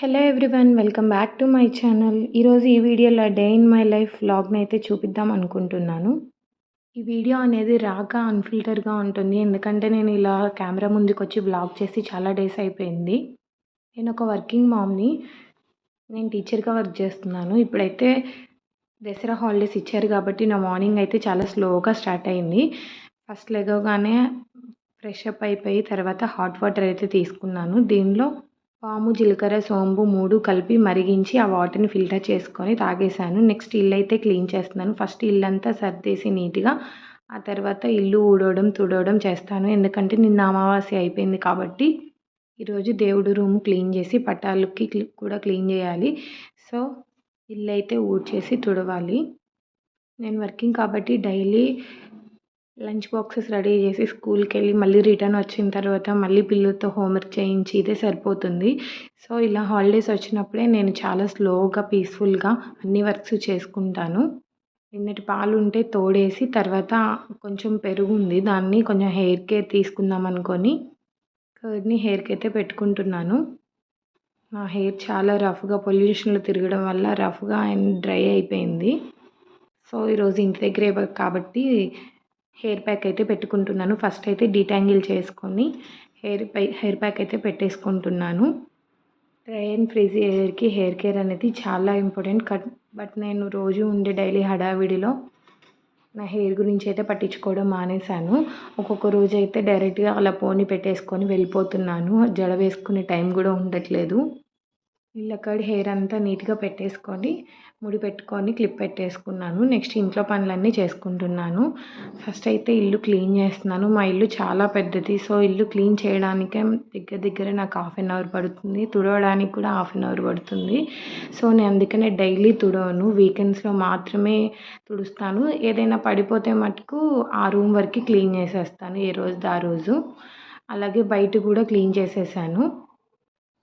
Hello everyone welcome back to my channel ఈరోజు ఈ వీడియోలో డే ఇన్ మై లైఫ్ వ్లాగ్ని అయితే చూపిద్దాం అనుకుంటున్నాను. ఈ వీడియో అనేది రాక అన్ఫిల్టర్గా ఉంటుంది. ఎందుకంటే నేను ఇలా కెమెరా ముందుకు వచ్చి బ్లాగ్ చేసి చాలా డేస్ అయిపోయింది. నేను ఒక వర్కింగ్ మామ్ని నేను టీచర్గా వర్క్ చేస్తున్నాను. ఇప్పుడైతే దసరా హాలిడేస్ ఇచ్చారు కాబట్టి నా మార్నింగ్ అయితే చాలా స్లోగా స్టార్ట్ అయింది. ఫస్ట్ లెగవగానే ఫ్రెష్ అప్ అయిపోయి తర్వాత హాట్ వాటర్ అయితే తీసుకున్నాను. దీనిలో పాము జీలకర్ర సోంపు మూడు కలిపి మరిగించి ఆ వాటర్ని ఫిల్టర్ చేసుకొని తాగేసాను నెక్స్ట్ ఇల్లు అయితే క్లీన్ చేస్తున్నాను. ఫస్ట్ ఇల్లంతా సర్దేసి నీట్గా ఆ తర్వాత ఇల్లు ఊడవడం తుడవడం చేస్తాను. ఎందుకంటే నిన్న అమావాస్య అయిపోయింది కాబట్టి ఈరోజు దేవుడు రూమ్ క్లీన్ చేసి పట్టాలకి కూడా క్లీన్ చేయాలి. సో ఇల్లు అయితే ఊడ్చేసి తుడవాలి. నేను వర్కింగ్ కాబట్టి డైలీ లంచ్ బాక్సెస్ రెడీ చేసి స్కూల్కి వెళ్ళి మళ్ళీ రిటర్న్ వచ్చిన తర్వాత మళ్ళీ పిల్లలతో హోంవర్క్ చేయించి ఇదే సరిపోతుంది. సో ఇలా హాలిడేస్ వచ్చినప్పుడే నేను చాలా స్లోగా పీస్ఫుల్గా అన్ని వర్క్స్ చేసుకుంటాను. నిన్నటి పాలు ఉంటే తోడేసి తర్వాత కొంచెం పెరుగు ఉంది దాన్ని కొంచెం హెయిర్ కేర్ తీసుకుందాం అనుకొని కర్డ్ని హెయిర్కి అయితే పెట్టుకుంటున్నాను. నా హెయిర్ చాలా రఫ్గా పొల్యూషన్లో తిరగడం వల్ల రఫ్గా అండ్ డ్రై అయిపోయింది. సో ఈరోజు ఇంటి దగ్గరే కాబట్టి హెయిర్ ప్యాక్ అయితే పెట్టుకుంటున్నాను. ఫస్ట్ అయితే డీటాంగిల్ చేసుకొని హెయిర్ పై హెయిర్ ప్యాక్ అయితే పెట్టేసుకుంటున్నాను. డ్రై అండ్ ఫ్రీజీ హెయిర్కి హెయిర్ కేర్ అనేది చాలా ఇంపార్టెంట్ కట్ బట్ నేను రోజు ఉండే డైలీ హడావిడిలో నా హెయిర్ గురించి అయితే పట్టించుకోవడం మానేశాను. ఒక్కొక్క రోజు అయితే డైరెక్ట్గా అలా పోని పెట్టేసుకొని వెళ్ళిపోతున్నాను. జడ వేసుకునే టైం కూడా ఉండట్లేదు. ఇళ్ళకాడ హెయిర్ అంతా నీట్గా పెట్టేసుకొని ముడి పెట్టుకొని క్లిప్ పెట్టేసుకున్నాను. నెక్స్ట్ ఇంట్లో పనులన్నీ చేసుకుంటున్నాను. ఫస్ట్ అయితే ఇల్లు క్లీన్ చేస్తున్నాను. మా ఇల్లు చాలా పెద్దది. సో ఇల్లు క్లీన్ చేయడానికే దగ్గర దగ్గర నాకు హాఫ్ అన్ అవర్ పడుతుంది. తుడవడానికి కూడా హాఫ్ అన్ అవర్ పడుతుంది. సో నేను అందుకనే డైలీ తుడవను. వీకెండ్స్లో మాత్రమే తుడుస్తాను. ఏదైనా పడిపోతే మటుకు ఆ రూమ్ వరకు క్లీన్ చేసేస్తాను. ఏ రోజు ఆ రోజు. అలాగే బయట కూడా క్లీన్ చేసేసాను.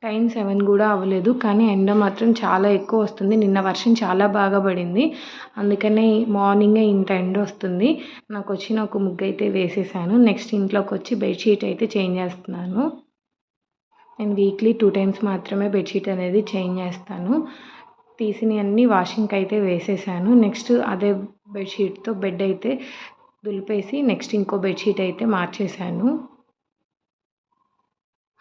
టైం సెవెన్ కూడా అవ్వలేదు కానీ ఎండ మాత్రం చాలా ఎక్కువ వస్తుంది. నిన్న వర్షం చాలా బాగా పడింది. అందుకనే మార్నింగే ఇంత ఎండ వస్తుంది. నాకు వచ్చిన ఒక ముగ్గు అయితే వేసేసాను. నెక్స్ట్ ఇంట్లోకి వచ్చి బెడ్షీట్ అయితే చేంజ్ చేస్తున్నాను. నేను వీక్లీ టూ టైమ్స్ మాత్రమే బెడ్షీట్ అనేది చేంజ్ చేస్తాను. తీసినవన్నీ వాషింగ్కి అయితే వేసేసాను. నెక్స్ట్ అదే బెడ్షీట్తో బెడ్ అయితే దులిపేసి నెక్స్ట్ ఇంకో బెడ్షీట్ అయితే మార్చేశాను.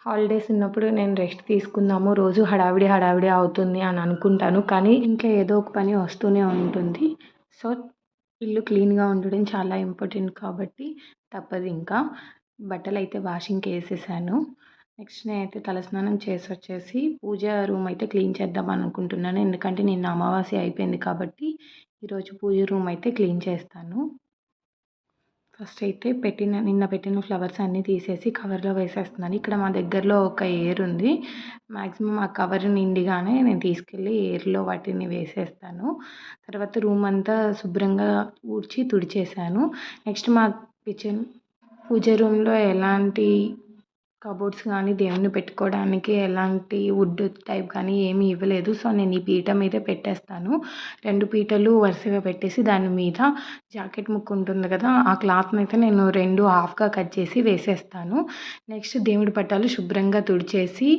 హాలిడేస్ ఉన్నప్పుడు నేను రెస్ట్ తీసుకుందాము రోజు హడావిడి హడావిడి అవుతుంది అని అనుకుంటాను. కానీ ఇంకా ఏదో ఒక పని వస్తూనే ఉంటుంది. సో ఇల్లు క్లీన్గా ఉండడం చాలా ఇంపార్టెంట్ కాబట్టి తప్పదు ఇంకా. బట్టలు అయితే వాషింగ్కి వేసేసాను. నెక్స్ట్ నేనైతే తలస్నానం చేసి వచ్చేసి పూజ రూమ్ అయితే క్లీన్ చేద్దాం అనుకుంటున్నాను. ఎందుకంటే నిన్న అమావాస్య అయిపోయింది కాబట్టి ఈరోజు పూజ రూమ్ అయితే క్లీన్ చేస్తాను. ఫస్ట్ అయితే పెట్టిన నిన్న పెట్టిన ఫ్లవర్స్ అన్నీ తీసేసి కవర్లో వేసేస్తున్నాను. ఇక్కడ మా దగ్గరలో ఒక ఏర్ ఉంది. మ్యాక్సిమం ఆ కవర్ నిండిగానే నేను తీసుకెళ్ళి ఏర్లో వాటిని వేసేస్తాను. తర్వాత రూమ్ అంతా శుభ్రంగా ఊడ్చి తుడిచేసాను నెక్స్ట్ మా కిచెన్ పూజ రూమ్లో ఎలాంటి కబోర్డ్స్ కానీ దేవుని పెట్టుకోవడానికి ఎలాంటి వుడ్ టైప్ కానీ ఏమీ ఇవ్వలేదు. సో నేను ఈ పీట మీద పెట్టేస్తాను. రెండు పీటలు వరుసగా పెట్టేసి దాని మీద జాకెట్ ముక్కు ఉంటుంది కదా ఆ క్లాత్ని అయితే నేను రెండు హాఫ్గా కట్ చేసి వేసేస్తాను. నెక్స్ట్ దేవుడి పట్టాలు శుభ్రంగా తుడిచేసి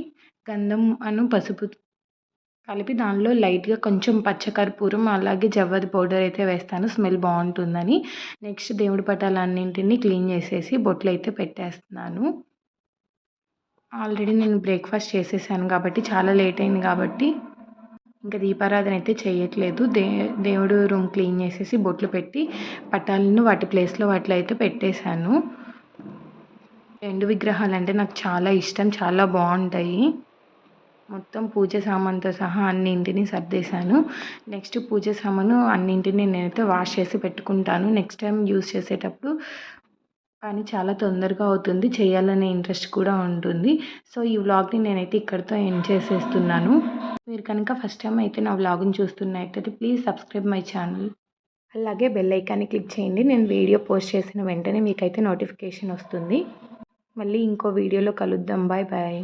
గంధం అను పసుపు కలిపి దానిలో లైట్గా కొంచెం పచ్చకర్పూరం అలాగే జవ్వది పౌడర్ అయితే వేస్తాను. స్మెల్ బాగుంటుందని. నెక్స్ట్ దేవుడి పటాలన్నింటినీ క్లీన్ చేసేసి బొట్లు అయితే పెట్టేస్తున్నాను. ఆల్రెడీ నేను బ్రేక్ఫాస్ట్ చేసేసాను కాబట్టి చాలా లేట్ అయింది కాబట్టి ఇంకా దీపారాధన అయితే చేయట్లేదు. దే దేవుడు రూమ్ క్లీన్ చేసేసి బొట్లు పెట్టి పట్టాలను వాటి ప్లేస్లో వాటిలో అయితే పెట్టేశాను. రెండు విగ్రహాలు అంటే నాకు చాలా ఇష్టం చాలా బాగుంటాయి. మొత్తం పూజ సామాన్తో సహా అన్నింటిని సర్దేశాను. నెక్స్ట్ పూజ సామాను అన్నింటిని నేనైతే వాష్ చేసి పెట్టుకుంటాను. నెక్స్ట్ టైం యూస్ చేసేటప్పుడు పని చాలా తొందరగా అవుతుంది చేయాలనే ఇంట్రెస్ట్ కూడా ఉంటుంది. సో ఈ వ్లాగ్ని నేనైతే ఇక్కడితో ఎండ్ చేసేస్తున్నాను. మీరు కనుక ఫస్ట్ టైం అయితే నా వ్లాగ్ని చూస్తున్నట్టయితే ప్లీజ్ సబ్స్క్రైబ్ మై ఛానల్. అలాగే బెల్ ఐకాన్ని క్లిక్ చేయండి. నేను వీడియో పోస్ట్ చేసిన వెంటనే మీకైతే నోటిఫికేషన్ వస్తుంది. మళ్ళీ ఇంకో వీడియోలో కలుద్దాం. Bye bye.